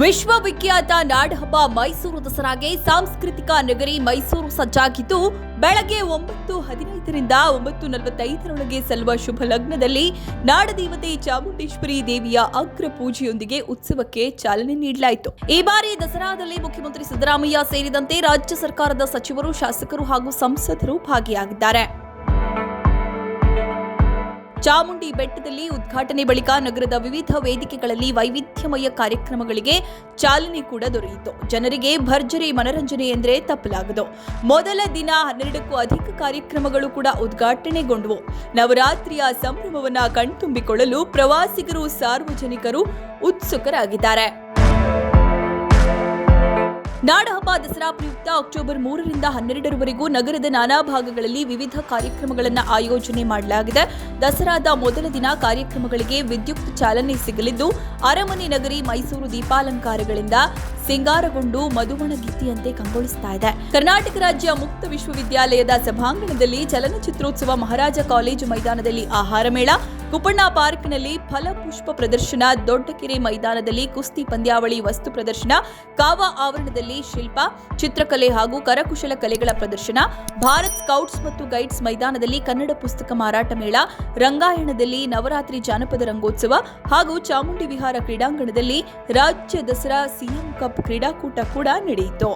ವಿಶ್ವವಿಖ್ಯಾತ ನಾಡಹಬ್ಬ ಮೈಸೂರು ದಸರಾಗೆ ಸಾಂಸ್ಕೃತಿಕ ನಗರಿ ಮೈಸೂರು ಸಜ್ಜಾಗಿದ್ದು, ಬೆಳಗ್ಗೆ ಒಂಬತ್ತು ಹದಿನೈದರಿಂದ ಒಂಬತ್ತು ನಲವತ್ತೈದರೊಳಗೆ ಸಲ್ಲುವ ಶುಭ ಲಗ್ನದಲ್ಲಿ ನಾಡದೇವತೆ ಚಾಮುಂಡೇಶ್ವರಿ ದೇವಿಯ ಅಗ್ರ ಪೂಜೆಯೊಂದಿಗೆ ಉತ್ಸವಕ್ಕೆ ಚಾಲನೆ ನೀಡಲಾಯಿತು. ಈ ಬಾರಿ ದಸರಾದಲ್ಲಿ ಮುಖ್ಯಮಂತ್ರಿ ಸಿದ್ದರಾಮಯ್ಯ ಸೇರಿದಂತೆ ರಾಜ್ಯ ಸರ್ಕಾರದ ಸಚಿವರು, ಶಾಸಕರು ಹಾಗೂ ಸಂಸದರು ಭಾಗಿಯಾಗಿದ್ದಾರೆ. ಚಾಮುಂಡಿ ಬೆಟ್ಟದಲ್ಲಿ ಉದ್ಘಾಟನೆ ಬಳಿಕ ನಗರದ ವಿವಿಧ ವೇದಿಕೆಗಳಲ್ಲಿ ವೈವಿಧ್ಯಮಯ ಕಾರ್ಯಕ್ರಮಗಳಿಗೆ ಚಾಲನೆ ಕೂಡ ದೊರೆಯಿತು. ಜನರಿಗೆ ಭರ್ಜರಿ ಮನರಂಜನೆ ಎಂದರೆ ತಪ್ಪಲಾಗದು. ಮೊದಲ ದಿನ ಹನ್ನೆರಡಕ್ಕೂ ಅಧಿಕ ಕಾರ್ಯಕ್ರಮಗಳು ಕೂಡ ಉದ್ಘಾಟನೆಗೊಂಡವು. ನವರಾತ್ರಿಯ ಸಂಭ್ರಮವನ್ನು ಕಣ್ತುಂಬಿಕೊಳ್ಳಲು ಪ್ರವಾಸಿಗರು ಸಾರ್ವಜನಿಕರು ಉತ್ಸುಕರಾಗಿದ್ದಾರೆ. ನಾಡಹಬ್ಬ ದಸರಾ ಪ್ರಯುಕ್ತ ಅಕ್ಟೋಬರ್ ಮೂರರಿಂದ ಹನ್ನೆರಡರವರೆಗೂ ನಗರದ ನಾನಾ ಭಾಗಗಳಲ್ಲಿ ವಿವಿಧ ಕಾರ್ಯಕ್ರಮಗಳನ್ನು ಆಯೋಜನೆ ಮಾಡಲಾಗಿದೆ. ದಸರಾದ ಮೊದಲ ದಿನ ಕಾರ್ಯಕ್ರಮಗಳಿಗೆ ವಿದ್ಯುಕ್ತ ಚಾಲನೆ ಸಿಗಲಿದ್ದು, ಅರಮನೆ ನಗರಿ ಮೈಸೂರು ದೀಪಾಲಂಕಾರಗಳಿಂದ ಸಿಂಗಾರಗೊಂಡು ಮಧುವಣ ಗಿತ್ತಿಯಂತೆ ಕಂಗೊಳಿಸ್ತಾ ಇದೆ. ಕರ್ನಾಟಕ ರಾಜ್ಯ ಮುಕ್ತ ವಿಶ್ವವಿದ್ಯಾಲಯದ ಸಭಾಂಗಣದಲ್ಲಿ ಚಲನಚಿತ್ರೋತ್ಸವ ಮಹಾರಾಜ ಕಾಲೇಜು ಮೈದಾನದಲ್ಲಿ ಆಹಾರ ಮೇಳ. ಕುಪ್ಪಣ್ಣ ಪಾರ್ಕ್ನಲ್ಲಿ ಫಲಪುಷ್ಪ ಪ್ರದರ್ಶನ. ದೊಡ್ಡಕೆರೆ ಮೈದಾನದಲ್ಲಿ ಕುಸ್ತಿ ಪಂದ್ಯಾವಳಿ ವಸ್ತು ಪ್ರದರ್ಶನ. ಕಾವಾ ಆವರಣದಲ್ಲಿ ಶಿಲ್ಪ. ಚಿತ್ರಕಲೆ ಹಾಗೂ ಕರಕುಶಲ ಕಲೆಗಳ ಪ್ರದರ್ಶನ. ಭಾರತ್ ಸ್ಕೌಟ್ಸ್ ಮತ್ತು ಗೈಡ್ಸ್ ಮೈದಾನದಲ್ಲಿ ಕನ್ನಡ ಪುಸ್ತಕ ಮಾರಾಟ ಮೇಳ. ರಂಗಾಯಣದಲ್ಲಿ ನವರಾತ್ರಿ ಜಾನಪದ ರಂಗೋತ್ಸವ ಹಾಗೂ ಚಾಮುಂಡಿ ವಿಹಾರ ಕ್ರೀಡಾಂಗಣದಲ್ಲಿ ರಾಜ್ಯ ದಸರಾ ಸಿಎಂ ಕಪ್ ಕ್ರೀಡಾಕೂಟ ಕೂಡ ನಡೆಯಿತು.